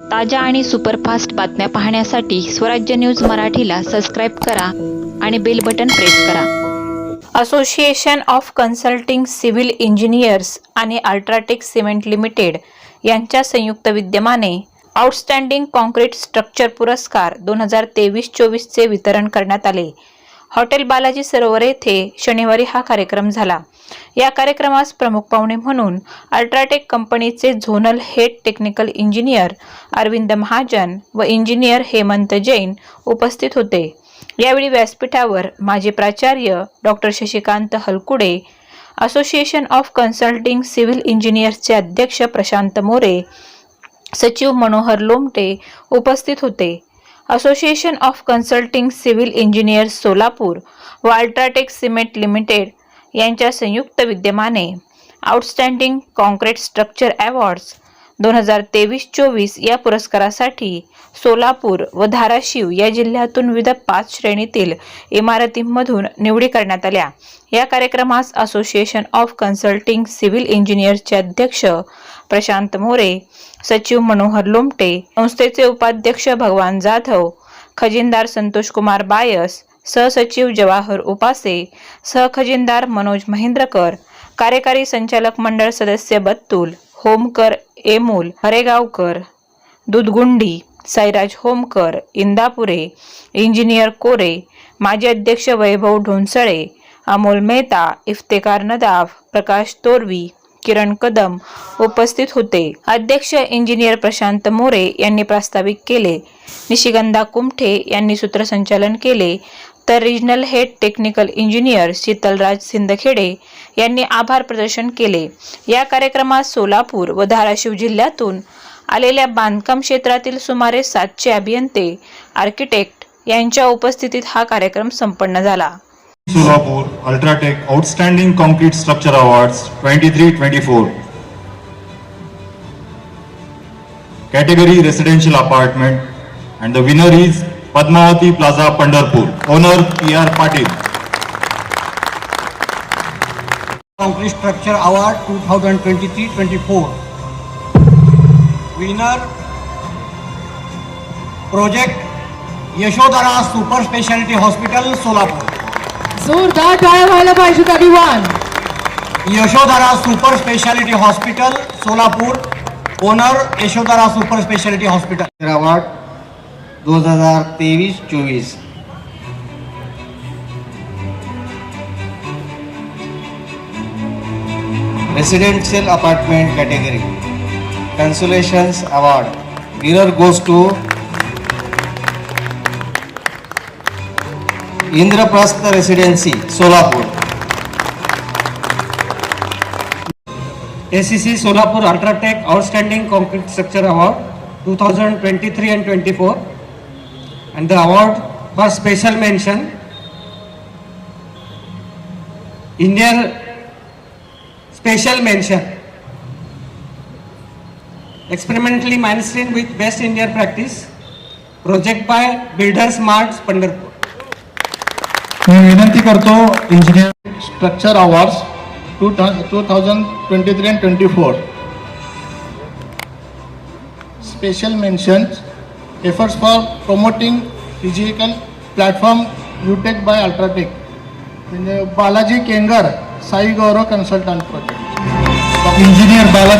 ताज्या आणि सुपरफास्ट बातम्या पाहण्यासाठी स्वराज्य न्यूज मराठीला सबस्क्राईब करा आणि बेल बटन प्रेस करा. Association of consulting civil engineers आणि अल्ट्राटेक सिमेंट लिमिटेड यांच्या संयुक्त विद्यमाने आउटस्टँडिंग कॉन्क्रीट स्ट्रक्चर पुरस्कार दोन हजार तेवीस चोवीसचे वितरण करण्यात आले. हॉटेल बालाजी सरोवर येथे शनिवारी हा कार्यक्रम झाला. या कार्यक्रमास प्रमुख पाहुणे म्हणून अल्ट्राटेक कंपनीचे zonal head technical engineer Arvind Mahajan व इंजिनियर हेमंत जैन उपस्थित होते. यावेळी व्यासपीठावर माजी प्राचार्य doctor Shashikant Halkude association of consulting civil इंजिनियर्सचे अध्यक्ष प्रशांत मोरे सचिव मनोहर लोमटे उपस्थित होते. Association of consulting civil engineers Solapur व अल्ट्राटेक सिमेंट लिमिटेड यांच्या संयुक्त विद्यमाने आउटस्टँडिंग कॉन्क्रीट स्ट्रक्चर अवॉर्ड्स दोन हजार तेवीस चोवीस या पुरस्कारासाठी सोलापूर व धाराशिव या जिल्ह्यातून विविध पाच श्रेणीतील इमारतींमधून निवडी करण्यात आल्या. या कार्यक्रमास असोसिएशन ऑफ कन्सल्टिंग सिव्हिल इंजिनियर्सचे अध्यक्ष प्रशांत मोरे सचिव मनोहर लोमटे संस्थेचे उपाध्यक्ष भगवान जाधव खजिनदार संतोष कुमार बायस सहसचिव जवाहर उपासे सहखजिनदार मनोज महेंद्रकर कार्यकारी संचालक मंडळ सदस्य बत्तूल होमकर एमोल हरेगावकर दुधगुंडी साईराज होमकर इंदापुरे इंजिनियर कोरे माजी अध्यक्ष वैभव ढोंसळे अमोल मेहता इफ्तेकार नदाफ प्रकाश तोरवी किरण कदम उपस्थित होते. अध्यक्ष इंजिनियर प्रशांत मोरे यांनी प्रास्ताविक केले. निशिगंधा कुमठे यांनी सूत्रसंचालन केले. तर regional head technical engineer Sheetalraj Sindkhede यांनी आभार प्रदर्शन केले. या कार्यक्रमात सोलापूर व धाराशिव जिल्ह्यातून आलेल्या बांधकाम क्षेत्रातील सुमारे सातशे अभियंते आर्किटेक्ट यांच्या उपस्थितीत हा कार्यक्रम संपन्न झाला. Solapur Ultratech Outstanding Concrete Structure Awards 23-24. Category Residential Apartment and the winner is Padmavati Plaza Pandarpur. Owner P.R. Patil. Concrete Structure Award 2023-24. Winner Project Yashodhara Super Specialty Hospital Solapur. जोरदार टाळ्या व्हायला पाहिजेत अभिमान. Yashodhara super speciality hospital Solapur. Owner Yashodhara super speciality hospital. Award दोन हजार तेवीस चोवीस. Residential apartment category consolations award winner goes to Indraprastha residency Solapur ACC Solapur Ultratech Outstanding Concrete Structure Award 2023 and 24 and the award for special mention Indian special mention experimentally mainstream with best Indian practice project by Builders Mart Pandarpur मी विनंती करतो engineer structure awards two two thousand twenty three and twenty four special mentions efforts for promoting physical platform UTEC by UltraTech म्हणजे Balaji Kengar Sai Gaurav consultant project engineer Bala